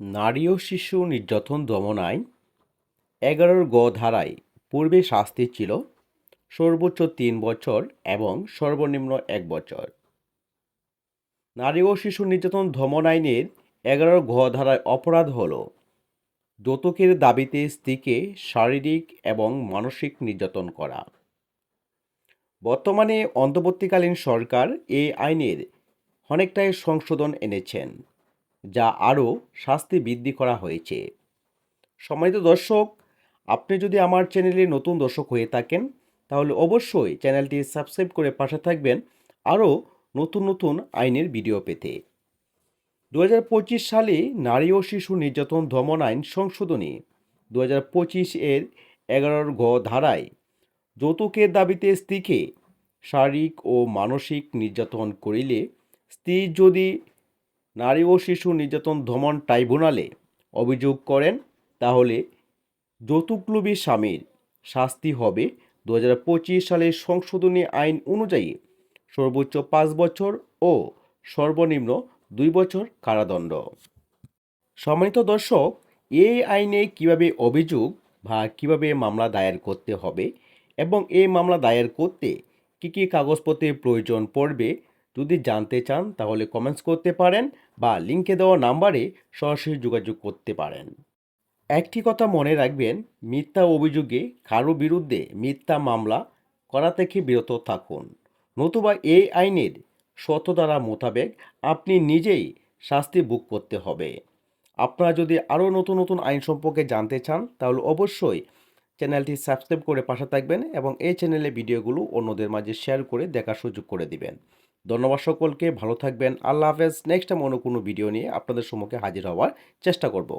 নারী ও শিশু নির্যাতন দমন আইন এগারোর গ ধারায় পূর্বে শাস্তি ছিল, সর্বোচ্চ তিন বছর এবং সর্বনিম্ন এক বছর। নারী ও শিশু নির্যাতন দমন আইনের এগারোর ঘ ধারায় অপরাধ হল যৌতুকের দাবিতে স্ত্রীকে শারীরিক এবং মানসিক নির্যাতন করা। বর্তমানে অন্তর্বর্তীকালীন সরকার এই আইনের অনেকটাই সংশোধন এনেছেন। যা আরও শাস্তি বৃদ্ধি করা হয়েছে। সম্মানিত দর্শক, আপনি যদি আমার চ্যানেলে নতুন দর্শক হয়ে থাকেন, তাহলে অবশ্যই চ্যানেলটি সাবস্ক্রাইব করে পাশে থাকবেন আরও নতুন নতুন আইনের ভিডিও পেতে। দু হাজার পঁচিশ সালে নারী ও শিশু নির্যাতন দমন আইন সংশোধনী। দু হাজার পঁচিশ এর এগারোর ঘ ধারায় যৌতুকের দাবিতে স্ত্রীকে শারীরিক ও মানসিক নির্যাতন করিলে স্ত্রী যদি নারী ও শিশু নির্যাতন দমন ট্রাইব্যুনালে অভিযোগ করেন, তাহলে যৌতুকলোভী স্বামীর শাস্তি হবে দু হাজার পঁচিশ সালের সংশোধনী আইন অনুযায়ী সর্বোচ্চ পাঁচ বছর ও সর্বনিম্ন দুই বছর কারাদণ্ড। সম্মানিত দর্শক, এই আইনে কীভাবে অভিযোগ বা কীভাবে মামলা দায়ের করতে হবে এবং এই মামলা দায়ের করতে কী কী কাগজপত্রের প্রয়োজন পড়বে যদি জানতে চান, তাহলে কমেন্টস করতে পারেন বা লিঙ্কে দেওয়া নাম্বারে সরাসরি যোগাযোগ করতে পারেন। একটি কথা মনে রাখবেন, মিথ্যা অভিযোগে কারও বিরুদ্ধে মিথ্যা মামলা করা থেকে বিরত থাকুন। নতুবা এই আইনের শতধারা মোতাবেক আপনি নিজেই শাস্তি বুক করতে হবে। আপনারা যদি আরও নতুন নতুন আইন সম্পর্কে জানতে চান, তাহলে অবশ্যই চ্যানেলটি সাবস্ক্রাইব করে পাশে থাকবেন এবং এই চ্যানেলে ভিডিওগুলো অন্যদের মাঝে শেয়ার করে দেখার সুযোগ করে দিবেন। ধন্যবাদ সকলকে, ভালো থাকবেন, আল্লাহ হাফেজ। নেক্সট টাইম অন্য কোনো ভিডিও নিয়ে আপনাদের সম্মুখে হাজির হওয়ার চেষ্টা করব।